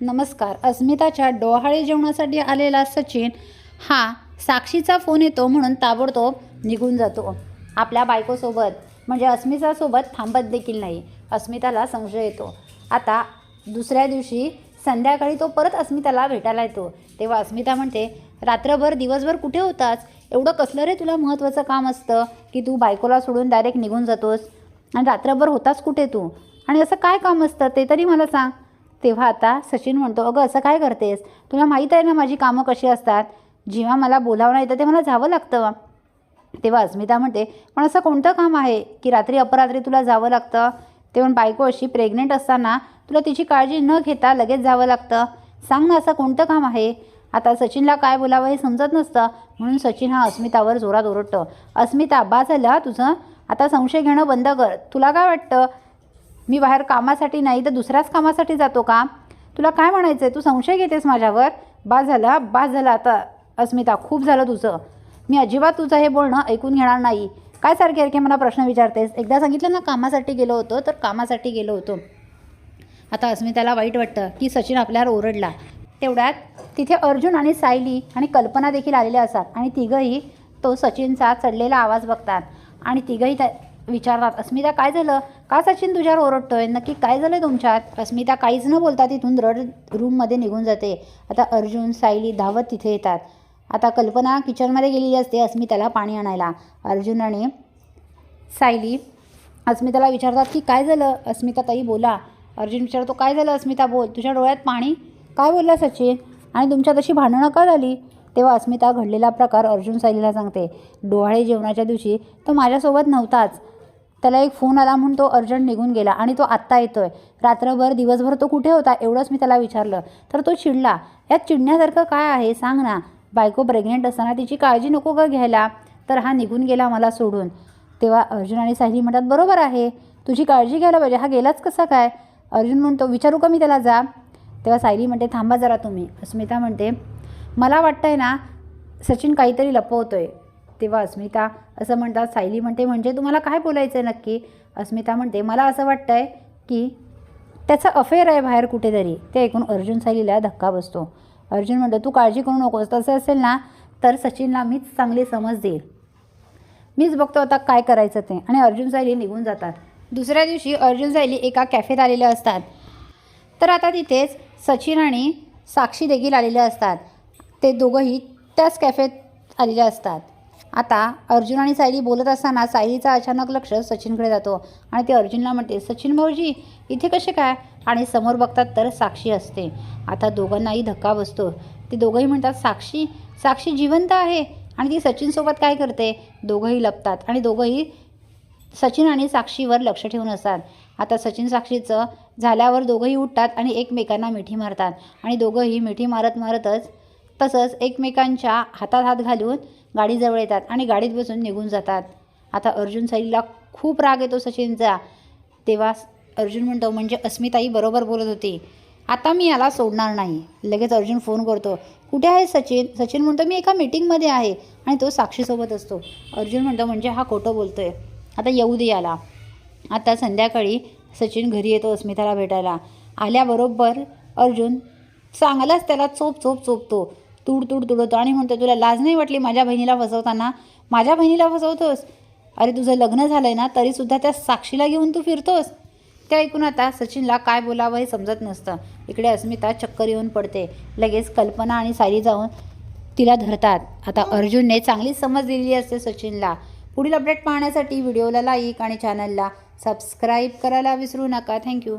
नमस्कार अस्मिताच्या डोहाळे जेवणासाठी आलेला सचिन हा साक्षीचा फोन येतो म्हणून ताबडतोब निघून जातो. आपल्या बायकोसोबत म्हणजे अस्मितासोबत थांबत देखील नाही. अस्मिताला संशय येतो. आता दुसऱ्या दिवशी संध्याकाळी तो परत अस्मिताला भेटायला येतो. तेव्हा अस्मिता म्हणते रात्रभर दिवसभर कुठे होतास? एवढं कसलं रे तुला महत्त्वाचं काम असतं की तू बायकोला सोडून डायरेक्ट निघून जातोस? आणि रात्रभर होतास कुठे तू? आणि असं काय काम असतं? ते तरी मला सांग. तेव्हा आता सचिन म्हणतो अगं असं काय करतेस? तुला माहीत आहे ना माझी कामं कशी असतात? जेव्हा मला बोलावणं येतं ते मला जावं लागतं. तेव्हा अस्मिता म्हणते पण असं कोणतं काम आहे की रात्री अपरात्री तुला जावं लागतं? तेव्हा बायको अशी प्रेग्नेंट असताना तुला तिची काळजी न घेता लगेच जावं लागतं. सांग ना असं कोणतं काम आहे? आता सचिनला काय बोलावं हे समजत नसतं म्हणून सचिन हा अस्मितावर जोरात ओरडतो. अस्मिता बा झालं तुझं. आता संशय घेणं बंद कर. तुला काय वाटतं? मी बाहेर कामासाठी नाही तर दुसऱ्याच कामासाठी जातो का? तुला काय म्हणायचं आहे तू संशय घेतेस माझ्यावर? बा झाला बा झाला आता अस्मिता. खूप झालं तुझं. मी अजिबात तुझं हे बोलणं ऐकून घेणार नाही. काय सारखे सारखे मला प्रश्न विचारतेस? एकदा सांगितलं ना कामासाठी गेलो होतो तर कामासाठी गेलो होतो. आता अस्मिताला वाईट वाटतं की सचिन आपल्यावर ओरडला. तेवढ्यात तिथे अर्जुन आणि सायली आणि कल्पना देखील आलेल्या असतात आणि तिघंही तो सचिनचा चढलेला आवाज बघतात. आणि तिघंही त्या विचारतात अस्मिता काय झालं? का सचिन तुझ्यावर ओरडतोय? नक्की काय झालं तुमच्यात? अस्मिता काहीच न बोलता तिथून रड रूममध्ये निघून जाते. आता अर्जुन सायली धावत तिथे येतात. आता कल्पना किचनमध्ये गेलेली असते अस्मिताला पाणी आणायला. अर्जुन आणि सायली अस्मिताला विचारतात की काय झालं? अस्मिता ताई बोला. अर्जुन विचारतो काय झालं अस्मिता? बोल. तुझ्या डोळ्यात पाणी? काय बोलला सचिन? आणि तुमच्यात अशी भांडणं का झाली? तेव्हा अस्मिता घडलेला प्रकार अर्जुन सायलीला सांगते. डोहाळे जेवणाच्या दिवशी तो माझ्यासोबत नव्हताच. त्याला एक फोन आला म्हणून तो अर्जंट निघून गेला आणि तो आत्ता येतोय. रात्रभर दिवसभर तो कुठे होता एवढंच मी त्याला विचारलं. तर तो चिडला यात चिडण्यासारखं काय आहे? सांग ना. बायको प्रेग्नेंट असताना तिची काळजी नको का घ्यायला. तर हा निघून गेला मला सोडून. तेव्हा अर्जुन आणि सायली म्हणतात बरोबर आहे. तुझी काळजी घ्यायला पाहिजे. हा गेलाच कसा काय? अर्जुन म्हणतो विचारू का मी त्याला जा? तेव्हा सायली म्हणते थांबा जरा तुम्ही. अस्मिता म्हणते मला वाटतंय ना सचिन काहीतरी लपवतोय. तेव्हा अस्मिता असं म्हणतात सायली म्हणते म्हणजे तुम्हाला काय बोलायचं आहे नक्की? अस्मिता म्हणते मला असं वाटतं आहे की त्याचं अफेअर आहे बाहेर कुठेतरी. ते ऐकून अर्जुन सायलीला धक्का बसतो. अर्जुन म्हणतो तू काळजी करू नकोस तसं असेल ना तर सचिनला मीच चांगली समज देईल. मीच बघतो आता काय करायचं ते. आणि अर्जुन सायली निघून जातात. दुसऱ्या दिवशी अर्जुन सायली एका कॅफेत आलेले असतात. तर आता तिथेच सचिन आणि साक्षी देखील आलेले असतात. ते दोघंही त्याच कॅफेत आलेले असतात. आता अर्जुन आणि सायली बोलत असताना सायलीचा अचानक लक्ष सचिनकडे जातो आणि ते अर्जुनला म्हणते सचिन भाऊजी इथे कसे काय? आणि समोर बघतात तर साक्षी असते. आता दोघांनाही धक्का बसतो. ते दोघंही म्हणतात साक्षी साक्षी जिवंत आहे. आणि ती सचिनसोबत काय करते? दोघंही लपतात आणि दोघंही सचिन आणि साक्षीवर लक्ष ठेवून असतात. आता सचिन साक्षीचं झाल्यावर दोघंही उठतात आणि एकमेकांना मिठी मारतात. आणि दोघंही मिठी मारत मारतच तसंच एकमेकांच्या हातात हात घालून गाडीजवळ येतात आणि गाडीत बसून निघून जातात. आता अर्जुन साईला खूप राग येतो सचिनचा. तेव्हा अर्जुन म्हणतो म्हणजे अस्मिताई बरोबर बोलत होती. आता मी याला सोडणार नाही. लगेच अर्जुन फोन करतो कुठे आहे सचिन? सचिन म्हणतो मी एका मीटिंगमध्ये आहे. आणि तो साक्षीसोबत असतो. अर्जुन म्हणतो म्हणजे हा खोटं आहे आता येऊ दे याला. आता संध्याकाळी सचिन घरी येतो अस्मिताला भेटायला. आल्याबरोबर अर्जुन चांगलाच त्याला चोप चोप चोपतो. तुड तुड तुडवतो आणि म्हणतो तुला लाज नाही वाटली माझ्या बहिणीला फसवताना? माझ्या बहिणीला फसवतोस? अरे तुझं लग्न झालं आहे ना तरीसुद्धा त्या साक्षीला घेऊन तू फिरतोस? ते ऐकून आता सचिनला काय बोलावं हे समजत नसतं. इकडे अस्मिता चक्कर येऊन पडते. लगेच कल्पना आणि सारी जाऊन तिला धरतात. आता अर्जुनने चांगली समज दिलेली असते सचिनला. पुढील अपडेट पाहण्यासाठी व्हिडिओला लाईक आणि चॅनलला सबस्क्राईब करायला विसरू नका. थँक्यू